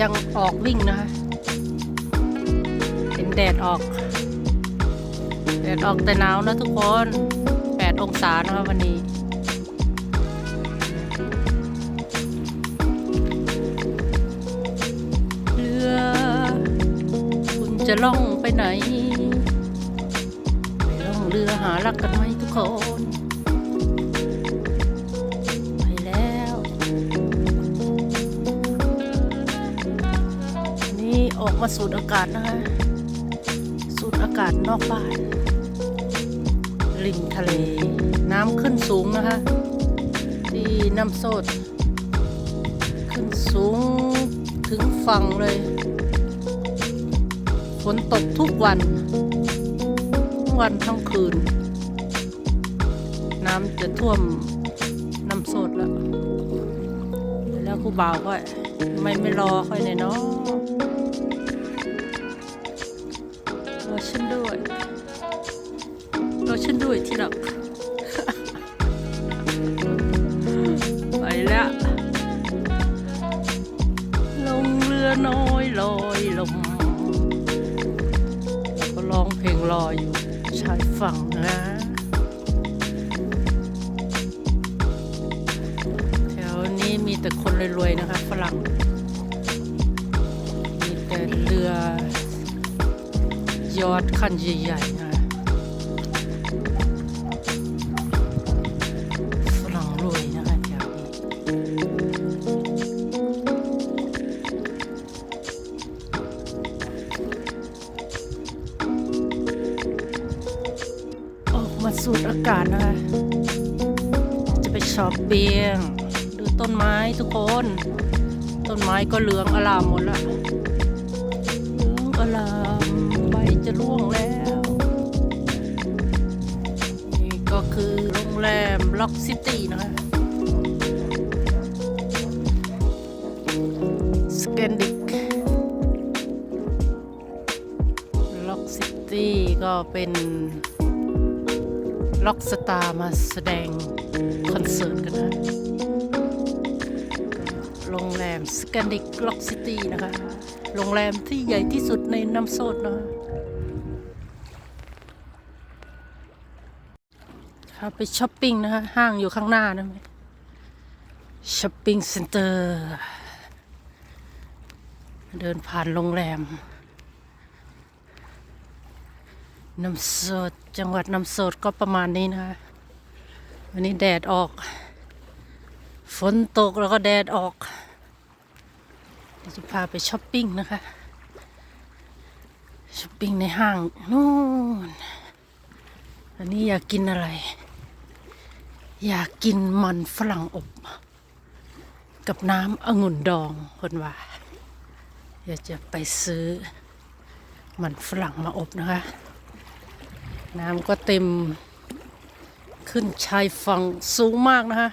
ยังออกวิ่งนะคะเห็นแดดออก แดดออกแต่หนาวนะทุกคน 8 องศานะคะวันนี้ เรือ คุณจะล่องไปไหน ไปล่องเรือหารักกันไหมทุกคน กมาสูดอากาศนะคะ สูดอากาศนอกบ้าน ริมทะเล น้ำขึ้นสูงนะคะ ที่น้ำโซดขึ้นสูงถึงฝั่งเลย ฝนตกทุกวันทั้งวันทั้งคืน น้ำจะท่วมน้ำโซดแล้ว แล้วครูบ่าวก็ไม่ไม่รอค่อยในอยเนาะรอฉั นด้วยรอฉันด้วยที่รัก อยอดคันใหญ่ๆนะฝรั่งรวยนะคะแถวนี้ออกมาสูดอากาศนะคะจะไปช้อปปิ้งดูต้นไม้ทุกคน ต้นไม้ก็เหลืองอลามหมดละเหลืองอลาม จะร่วงแล้ว นี่ก็คือโรงแรมล็อกซิตี้นะคะสแกนดิกล็อกซิตี้ก็เป็นล็อกสตาร์มาแสดงคอนเสิร์ตกันนะโรงแรมสแกนดิกล็อกซิตี้นะคะ โรงแรมที่ใหญ่ที่สุดในน้ำโซดนะคะาไปช้อปปิ้งนะคะ ห้างอยู่ข้างหน้านะช้อปปิ้งเซ็นเตอร์ เดินผ่านโรงแรม น้ำสด จังหวัดน้ำสดก็ประมาณนี้นะคะ วันนี้แดดออก ฝนตกแล้วก็แดดออก จะพาไปช้อปปิ้งนะคะ ช้อปปิ้งในห้างนู่นอันนี้อยากกินอะไร อยากกินมันฝรั่งอบ กับน้ำองุ่นดองคนว่าอยากจะไปซื้อ มันฝรั่งมาอบนะคะ น้ำก็เต็มขึ้นชายฝั่งสูงมากนะคะ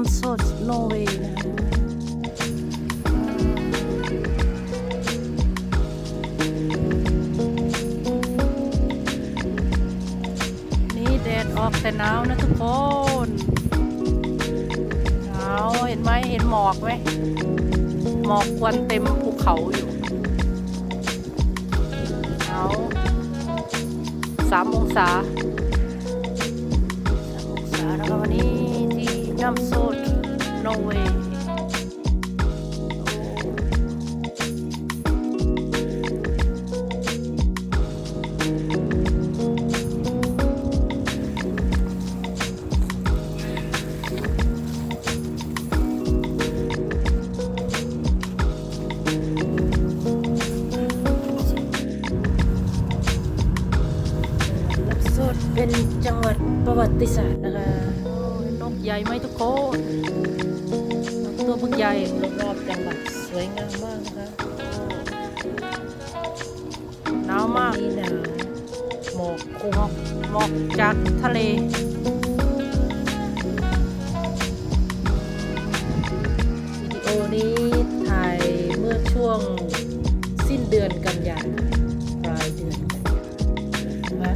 จังหวัดน้ำสดโนอร์เวย์นะคะนี่แดดออกแต่หนาวนะทุกคนหนาวเห็นไหมเห็นหมอกไหมหมอกควันเต็มภูเขาอยู่หนาวสามองศาสามองศาแล้วก็วันนี้ jumpsuit. No way. เป็นจังหวัดประวัติศาสตร์นะคะ กใหญ่ไหมทุกคนตัวบึกใหญ่รอบๆจังหวัดสวยงามมากนะคะหนาวมากหนาวหมอกคงหมอกจากทะเลวิดีโอนี้ถ่ายเมื่อช่วงสิ้นเดือนกันยายนปลายเดือนกันยายนนะคะ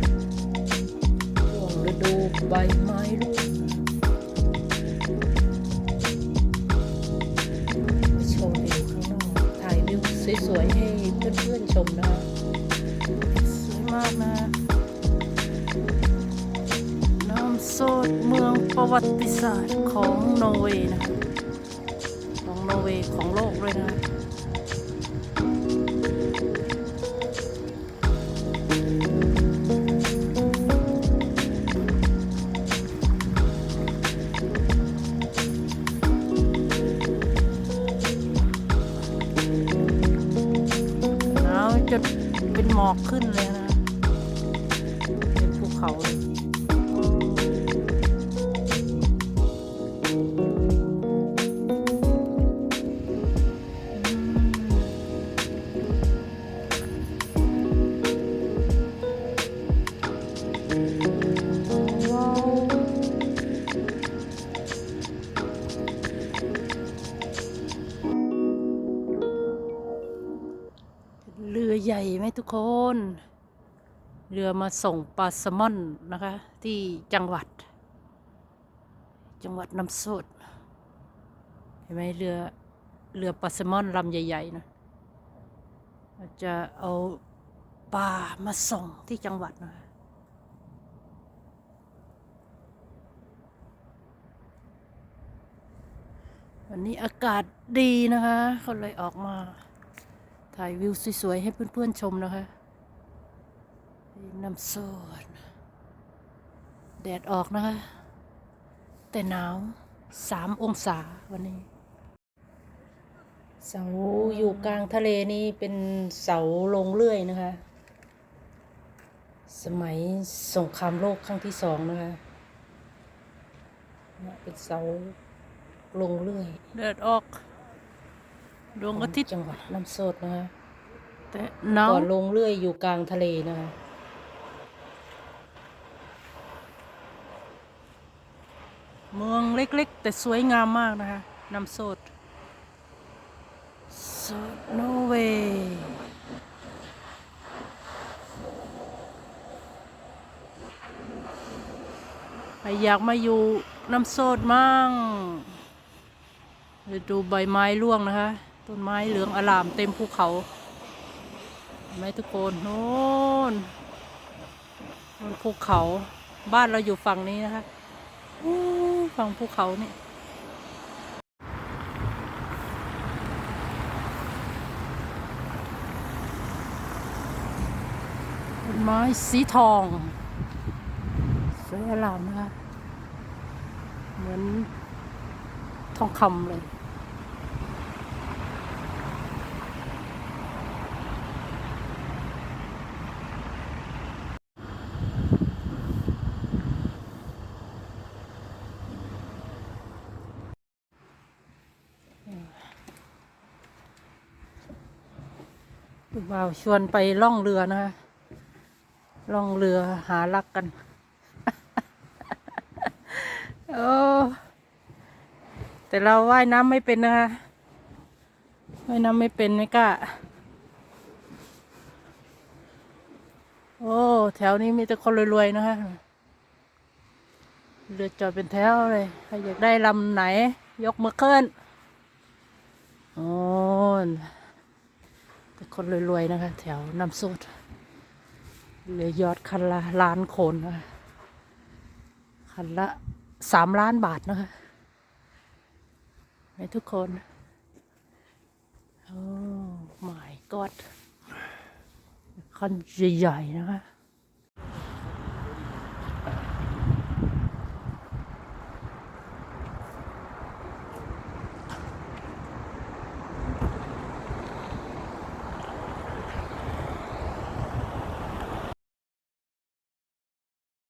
ช่วงฤดูใบไม้ร่วง ให้เพื่อนๆชมนะคะสวยมากนะน้ำโซดเมืองประวัติศาสตร์ของนอร์เวย์นะคะของนอร์เวย์ของโลกเลยนะ อกขึ้นเลย เรือใหญ่ไหมทุกคน เรือมาส่งปลาแซลมอนนะคะ ที่จังหวัด จังหวัดน้ำสดเห็นไหมเรือเรือปลาแซลมอนลำใหญ่ๆนะจะเอาปลามาส่งที่จังหวัดนะคะวันนี้อากาศดีนะคะ ก็เลยออกมา ถ่ายวิวสวยๆ ให้เพื่อนๆชมนะคะน้ำโซดแดดออกนะคะ แต่หนาวสามองศาวันนี้ เสาอยู่กลางทะเลนี่เป็นเสาลงเลื่อยนะคะ สมัยสงครามโลกครั้งที่สองนะคะเนี่ยเป็นเสาลงเรื่อยเดิดออก ดวงอาทิตย์จังหวัดน้ำโสดนะคะแต่หนาวก่อนลงเรื่อยอยู่กลางทะเลนะคะเมืองเล็กๆ แต่สวยงามมากนะคะน้ำโสดโซดโนเวย์ใครอยากมาอยู่น้ำโสดมั่งฤดูใบไม้ร่วงนะคะ ต้นไม้เหลืองอลามเต็มภูเขาไหมทุกคนโน่นบนภูเขาบ้านเราอยู่ฝั่งนี้นะคะฝั่งภูเขานี่ต้นไม้สีทอง สวยอลามนะคะเหมือนทองคำเลย บ่าวชวนไปล่องเรือนะคะล่องเรือหารักกัน โอ้แต่เราว่ายน้ำไม่เป็นนะคะว่ายน้ำไม่เป็นไม่กล้าโอ้ แถวนี้มีแต่คนรวยๆนะคะเรือจอดเป็นแถวเลยใครอยากได้ลำไหน ยกมือขึ้นโอ้ แต่คนรวยๆนะคะ แถวน้ำซุดเรือยอดคันละล้านคนนะคะคันละสามล้านบาทนะคะให้ทุกคน โอ้ my god คันใหญ่ๆนะคะ